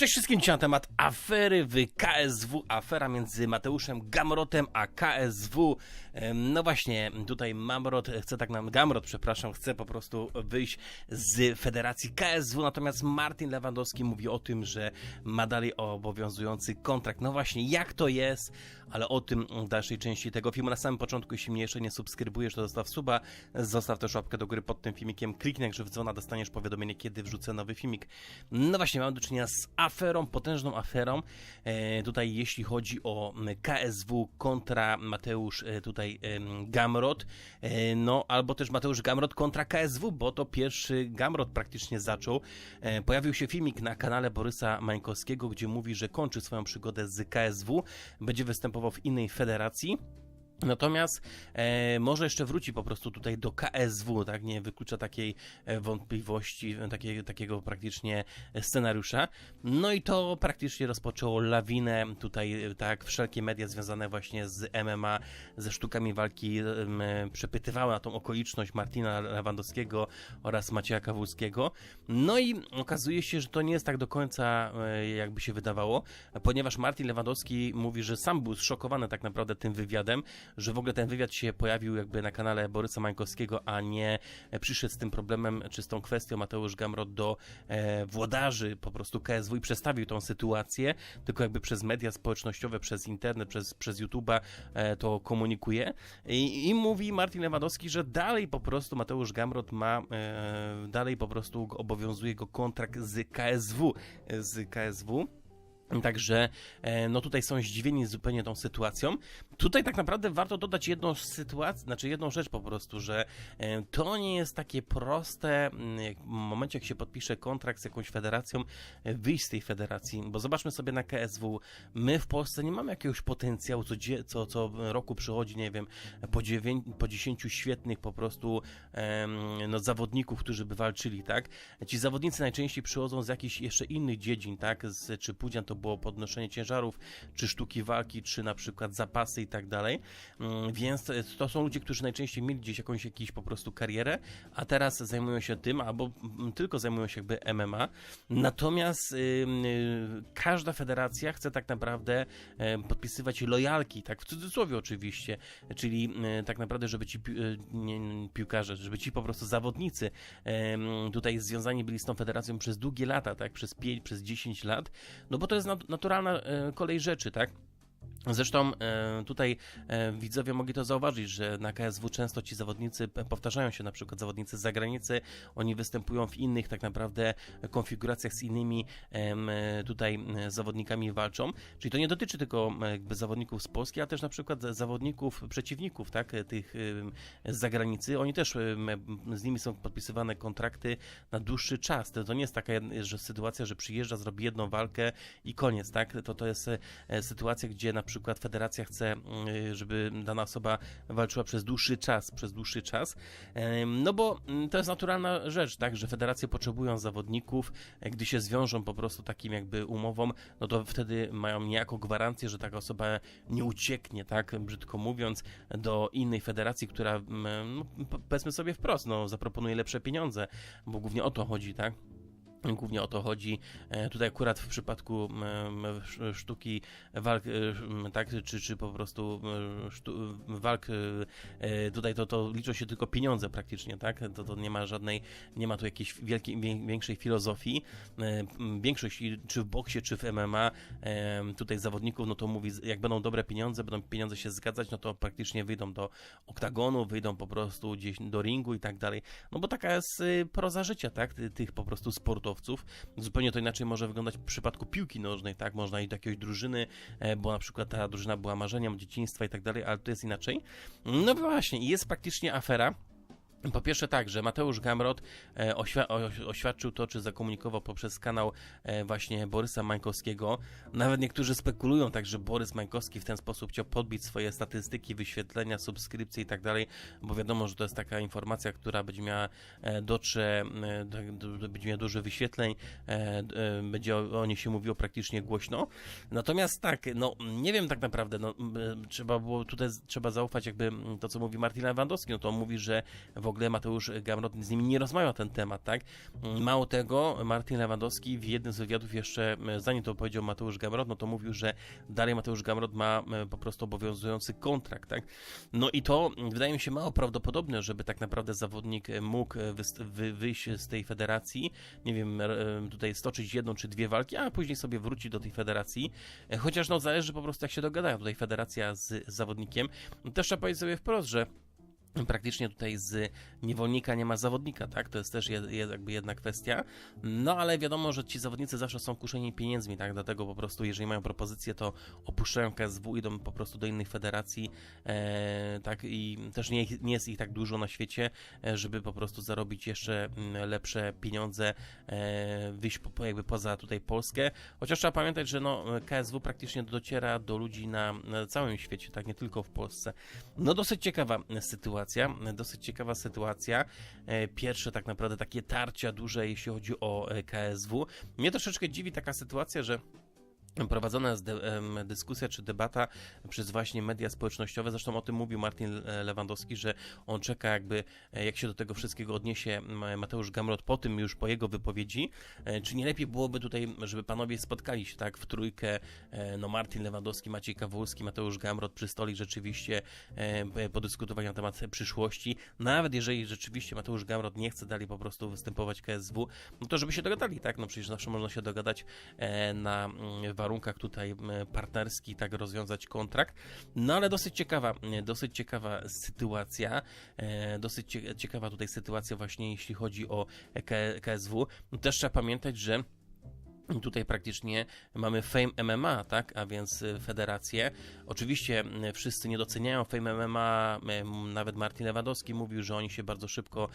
Cześć wszystkim, dzisiaj na temat afery w KSW, afera między Mateuszem Gamrotem a KSW. No właśnie, tutaj Mamrot chce tak nam, Gamrot, przepraszam, chce po prostu wyjść z federacji KSW, natomiast Martin Lewandowski mówi o tym, że ma dalej obowiązujący kontrakt. No właśnie, jak to jest, ale o tym w dalszej części tego filmu. Na samym początku, jeśli mnie jeszcze nie subskrybujesz, to zostaw suba, zostaw też łapkę do góry pod tym filmikiem, kliknij jak w dzwona, dostaniesz powiadomienie, kiedy wrzucę nowy filmik. No właśnie, mamy do czynienia z aferą, potężną aferą. E, tutaj jeśli chodzi o KSW kontra Mateusz e, tutaj Gamrot, e, no albo też Mateusz Gamrot kontra KSW, bo to pierwszy Gamrot praktycznie zaczął. Pojawił się filmik na kanale Borysa Mańkowskiego, gdzie mówi, że kończy swoją przygodę z KSW, będzie występował w innej federacji. Natomiast e, może jeszcze wróci po prostu tutaj do KSW, tak? Nie wyklucza takiej e, wątpliwości, e, takiej, takiego praktycznie scenariusza. No i to praktycznie rozpoczęło lawinę tutaj, e, tak, wszelkie media związane właśnie z MMA, ze sztukami walki em, e, przepytywały na tą okoliczność Martina Lewandowskiego oraz Macieja Kawulskiego. No i okazuje się, że to nie jest tak do końca, jakby się wydawało, ponieważ Martin Lewandowski mówi, że sam był zszokowany tak naprawdę tym wywiadem, że w ogóle ten wywiad się pojawił jakby na kanale Borysa Mańkowskiego, a nie przyszedł z tym problemem, czy z tą kwestią Mateusz Gamrot do e, włodarzy po prostu KSW i przedstawił tą sytuację, tylko jakby przez media społecznościowe, przez internet, przez, przez YouTube'a e, to komunikuje I, i mówi Martin Lewandowski, że dalej po prostu Mateusz Gamrot ma, e, dalej po prostu obowiązuje go kontrakt z KSW, z KSW. Także e, no tutaj są zdziwieni zupełnie tą sytuacją. Tutaj tak naprawdę warto dodać jedną sytuację, znaczy jedną rzecz po prostu, że e, to nie jest takie proste m, jak w momencie jak się podpisze kontrakt z jakąś federacją, e, wyjść z tej federacji, bo zobaczmy sobie na KSW, my w Polsce nie mamy jakiegoś potencjału, co, co, co roku przychodzi, nie wiem, po, dziewię- po 10 świetnych po prostu no, zawodników, którzy by walczyli, tak? Ci zawodnicy najczęściej przychodzą z jakichś jeszcze innych dziedzin, tak? Z, czy pudzian to było podnoszenie ciężarów, czy sztuki walki, czy na przykład zapasy i tak dalej. Mm, Więc to są ludzie, którzy najczęściej mieli gdzieś jakąś jakiś po prostu karierę, a teraz zajmują się tym, albo mm, tylko zajmują się jakby MMA. Natomiast y, każda federacja chce tak naprawdę em, podpisywać lojalki, tak w cudzysłowie oczywiście, czyli y, tak naprawdę, żeby ci piłkarze, żeby ci po prostu zawodnicy tutaj związani byli z tą federacją przez długie lata, tak, przez 5, przez 10 lat, no bo to jest naturalna e, kolej rzeczy, tak? Zresztą e, tutaj e, widzowie mogli to zauważyć, że na KSW często ci zawodnicy p- powtarzają się, na przykład zawodnicy z zagranicy, oni występują w innych tak naprawdę konfiguracjach z innymi e, tutaj e, zawodnikami walczą. Czyli to nie dotyczy tylko e, jakby zawodników z Polski, a też na przykład zawodników, przeciwników, tak, e, tych z zagranicy. Oni też z nimi są podpisywane kontrakty na dłuższy czas. To, nie jest taka że sytuacja, że przyjeżdża, zrobi jedną walkę i koniec, tak? To, to jest e, sytuacja, gdzie na przykład federacja chce, mm, żeby dana osoba walczyła przez dłuższy czas, przez dłuższy czas. No bo mm, to jest naturalna rzecz, tak, że federacje potrzebują zawodników, e, gdy się zwiążą po prostu takim jakby umową, no to wtedy mają niejako gwarancję, że taka osoba nie ucieknie, tak, brzydko mówiąc, do innej federacji, która, mm, no, po- powiedzmy sobie wprost, no, zaproponuje lepsze pieniądze, bo głównie o to chodzi, tak. Głównie o to chodzi. E, Tutaj akurat w przypadku sztuki walk, e, tak, czy, czy po prostu e, sztu, walk, tutaj to, to liczą się tylko pieniądze praktycznie, tak? To, to nie ma żadnej, nie ma tu jakiejś wielkiej, wię- większej filozofii. Większość, czy w boksie, czy w MMA, tutaj zawodników, no to mówi, jak będą dobre pieniądze, będą pieniądze się zgadzać, no to praktycznie wyjdą do oktagonu, wyjdą po prostu gdzieś do ringu i tak dalej. No bo taka jest y, proza życia, tak? Ty- Tych po prostu sportowców. Zupełnie to inaczej może wyglądać w przypadku piłki nożnej, tak? Można iść do jakiejś drużyny, e, bo na przykład ta drużyna była marzeniem dzieciństwa i tak dalej, ale to jest inaczej. No właśnie, jest praktycznie afera. Po pierwsze tak, że Mateusz Gamrot e, oświadczył to, czy zakomunikował poprzez kanał e, właśnie Borysa Mańkowskiego. Nawet niektórzy spekulują tak, że Borys Mańkowski w ten sposób chciał podbić swoje statystyki, wyświetlenia, subskrypcje i tak dalej, bo wiadomo, że to jest taka informacja, która będzie miała e, dotrze, do, do, będzie miała dużo wyświetleń, będzie o, o niej się mówiło praktycznie głośno. Natomiast tak, no nie wiem tak naprawdę, no, trzeba było tutaj, trzeba zaufać jakby to, co mówi Martin Lewandowski, no to on mówi, że w ogóle Mateusz Gamrot z nimi nie rozmawiał na ten temat, tak? Mało tego, Martin Lewandowski w jednym z wywiadów jeszcze, zanim to powiedział Mateusz Gamrot, no to mówił, że dalej Mateusz Gamrot ma e, po prostu obowiązujący kontrakt, tak? No i to mm, wydaje mi się mało prawdopodobne, żeby tak naprawdę zawodnik e, mógł e, wy- wyjść z tej federacji, nie wiem, tutaj stoczyć jedną czy dwie walki, a później sobie wrócić do tej federacji, chociaż no zależy po prostu jak się dogadają tutaj federacja z zawodnikiem. Też trzeba powiedzieć sobie wprost, że praktycznie tutaj z niewolnika nie ma zawodnika, tak? To jest też jakby jedna kwestia. No ale wiadomo, że ci zawodnicy zawsze są kuszeni pieniędzmi, tak? Dlatego po prostu, jeżeli mają propozycję, to opuszczają KSW, idą po prostu do innych federacji, e, tak? I też nie, nie jest ich tak dużo na świecie, e, żeby po prostu zarobić jeszcze mm, lepsze pieniądze, e, wyjść po, jakby poza tutaj Polskę. Chociaż trzeba pamiętać, że no, KSW praktycznie dociera do ludzi na, na całym świecie, tak? Nie tylko w Polsce. No dosyć ciekawa sytuacja sytuacja, dosyć ciekawa sytuacja. E, Pierwsze tak naprawdę takie tarcia duże, jeśli chodzi o e, KSW. Mnie troszeczkę dziwi taka sytuacja, że prowadzona jest dyskusja czy debata przez właśnie media społecznościowe. Zresztą o tym mówił Martin e, Lewandowski, że on czeka jakby, e, jak się do tego wszystkiego odniesie Mateusz Gamrot po tym już, po jego wypowiedzi. E, Czy nie lepiej byłoby tutaj, żeby panowie spotkali się tak w trójkę, no Martin Lewandowski, Maciej Kawulski, Mateusz Gamrot przy stoli rzeczywiście podyskutować na temat przyszłości. Nawet jeżeli rzeczywiście Mateusz Gamrot nie chce dalej po prostu występować KSW, no to żeby się dogadali, tak? No przecież zawsze można się dogadać na mm, warunkach tutaj m, partnerskich, tak rozwiązać kontrakt. No ale dosyć ciekawa, m, dosyć ciekawa sytuacja, e, dosyć cie, ciekawa tutaj sytuacja właśnie jeśli chodzi o KSW. Też trzeba pamiętać, że Tutaj praktycznie mamy Fame MMA, tak? A więc y, federację. Oczywiście y, wszyscy nie doceniają Fame MMA. y, Nawet Martin Lewandowski mówił, że oni się bardzo szybko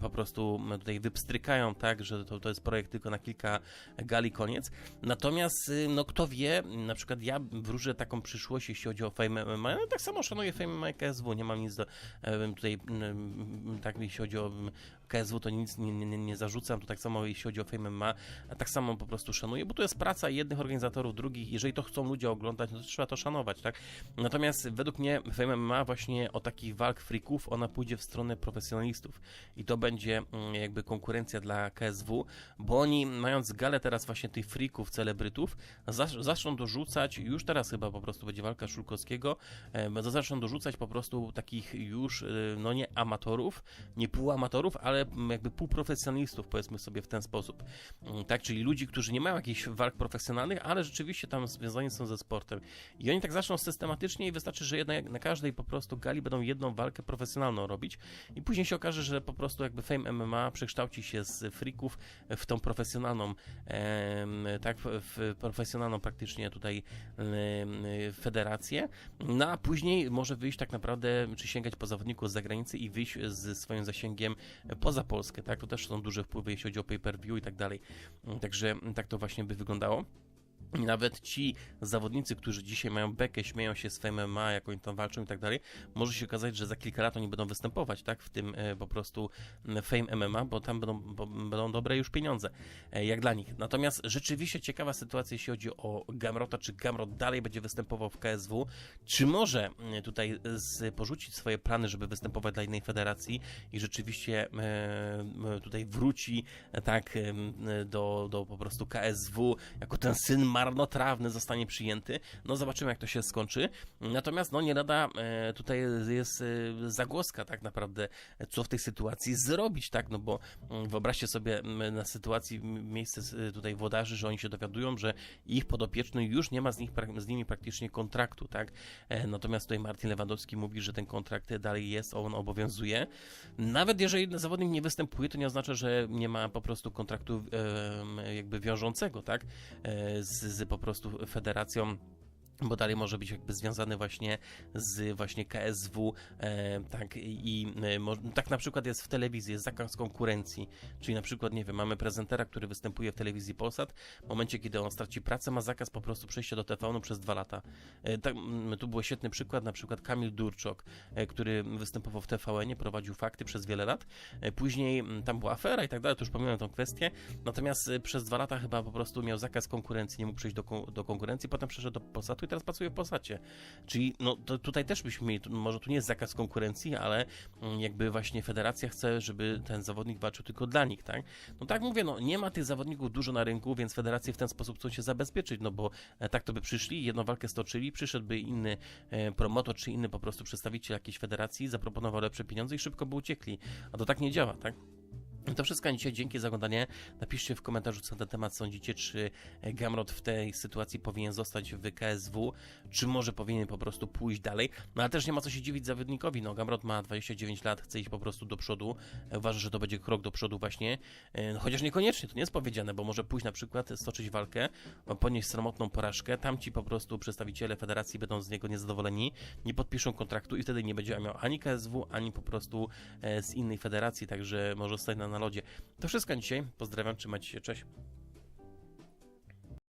po prostu tutaj wypstrykają, tak? Że to, to jest projekt tylko na kilka gali, koniec. Natomiast, no kto wie, na przykład ja wróżę taką przyszłość, jeśli chodzi o Fame MMA. No, tak samo szanuję Fame MMA i KSW. Nie mam nic do e, tutaj, tak jeśli chodzi o KSW, to nic nie, nie, nie zarzucam. To tak samo jeśli chodzi o Fame MMA. A tak samo po prostu szanuję, bo to jest praca jednych organizatorów, drugich. Jeżeli to chcą ludzie oglądać, no to trzeba to szanować, tak? Natomiast według mnie Fame MMA właśnie o takich walk freaków, ona pójdzie w stronę profesjonalistów i to będzie mm, jakby konkurencja dla KSW, bo oni mając galę teraz właśnie tych freaków, celebrytów, zac- zaczną dorzucać, już teraz chyba po prostu będzie walka Szulkowskiego, zaczną dorzucać po prostu takich już, e, no nie amatorów, nie półamatorów, ale mm, jakby półprofesjonalistów, powiedzmy sobie w ten sposób. Mm, Tak, czyli ludzi, którzy nie mają jakichś walk profesjonalnych, ale rzeczywiście tam związani są ze sportem. I oni tak zaczną systematycznie i wystarczy, że jedna, na każdej po prostu gali będą jedną walkę profesjonalną robić i później się okaże, że po prostu jakby Fame MMA przekształci się z freaków w tą profesjonalną, tak, w, profesjonalną praktycznie tutaj federację, no a później może wyjść tak naprawdę, czy sięgać po zawodników z zagranicy i wyjść ze swoim zasięgiem poza Polskę, tak, to też są duże wpływy, jeśli chodzi o pay-per-view i tak dalej, także tak to właśnie by wyglądało. Nawet ci zawodnicy, którzy dzisiaj mają bekę, śmieją się z MMA, jak oni tam walczą i tak dalej, może się okazać, że za kilka lat oni będą występować, tak, w tym e, po prostu Fame MMA, bo tam będą, bo, będą dobre już pieniądze, e, jak dla nich. Natomiast rzeczywiście ciekawa sytuacja, jeśli chodzi o Gamrota, czy Gamrot dalej będzie występował w KSW, czy może m, tutaj z, porzucić swoje plany, żeby występować dla innej federacji i rzeczywiście e, tutaj wróci, e, tak, do, do po prostu KSW, jako ten syn marnotrawny zostanie przyjęty. No zobaczymy, jak to się skończy. Natomiast, no nie lada, e, tutaj jest e, zagłoska tak naprawdę, e, co w tej sytuacji zrobić, tak, no bo mm, wyobraźcie sobie na sytuacji miejsce z- tutaj włodarzy, że oni się dowiadują, że ich podopieczny już nie ma z, nich, z nimi praktycznie kontraktu, tak. E, Natomiast tutaj Martin Lewandowski mówi, że ten kontrakt dalej jest, on obowiązuje. Nawet jeżeli zawodnik nie występuje, to nie oznacza, że nie ma po prostu kontraktu jakby wiążącego, tak, e, z, z po prostu federacją bo dalej może być jakby związany właśnie z właśnie KSW, e, tak i e, mo, tak na przykład jest w telewizji, jest zakaz konkurencji, czyli na przykład, nie wiem, mamy prezentera, który występuje w telewizji Polsat, w momencie, kiedy on straci pracę, ma zakaz po prostu przejścia do TVN-u przez dwa lata. E, tak, m, tu był świetny przykład, na przykład Kamil Durczok, e, który występował w TVN-ie, prowadził fakty przez wiele lat, e, później m, tam była afera i tak dalej, to już pomijam tą kwestię, natomiast e, przez dwa lata chyba po prostu miał zakaz konkurencji, nie mógł przejść do, do konkurencji, potem przeszedł do Polsatu i teraz pracuje w Polsacie. Czyli no, to tutaj też byśmy mieli, może tu nie jest zakaz konkurencji, ale mm, jakby właśnie federacja chce, żeby ten zawodnik walczył tylko dla nich, tak? No tak mówię, no nie ma tych zawodników dużo na rynku, więc federacje w ten sposób chcą się zabezpieczyć, no bo e, tak to by przyszli, jedną walkę stoczyli, przyszedłby inny e, promotor czy inny po prostu przedstawiciel jakiejś federacji, zaproponował lepsze pieniądze i szybko by uciekli. A to tak nie działa, tak? To wszystko na dzisiaj. Dzięki za oglądanie. Napiszcie w komentarzu, co na ten temat sądzicie. Czy e, Gamrot w tej sytuacji powinien zostać w KSW, czy może powinien po prostu pójść dalej. No ale też nie ma co się dziwić zawodnikowi. No, Gamrot ma 29 lat, chce iść po prostu do przodu. E, Uważa, że to będzie krok do przodu właśnie. E, no, Chociaż niekoniecznie, to nie jest powiedziane, bo może pójść na przykład, stoczyć walkę, ponieść sromotną porażkę. Tamci po prostu przedstawiciele federacji będą z niego niezadowoleni, nie podpiszą kontraktu i wtedy nie będzie miał ani KSW, ani po prostu z innej federacji, także może stać na, na lodzie. To wszystko dzisiaj. Pozdrawiam, trzymajcie się, cześć.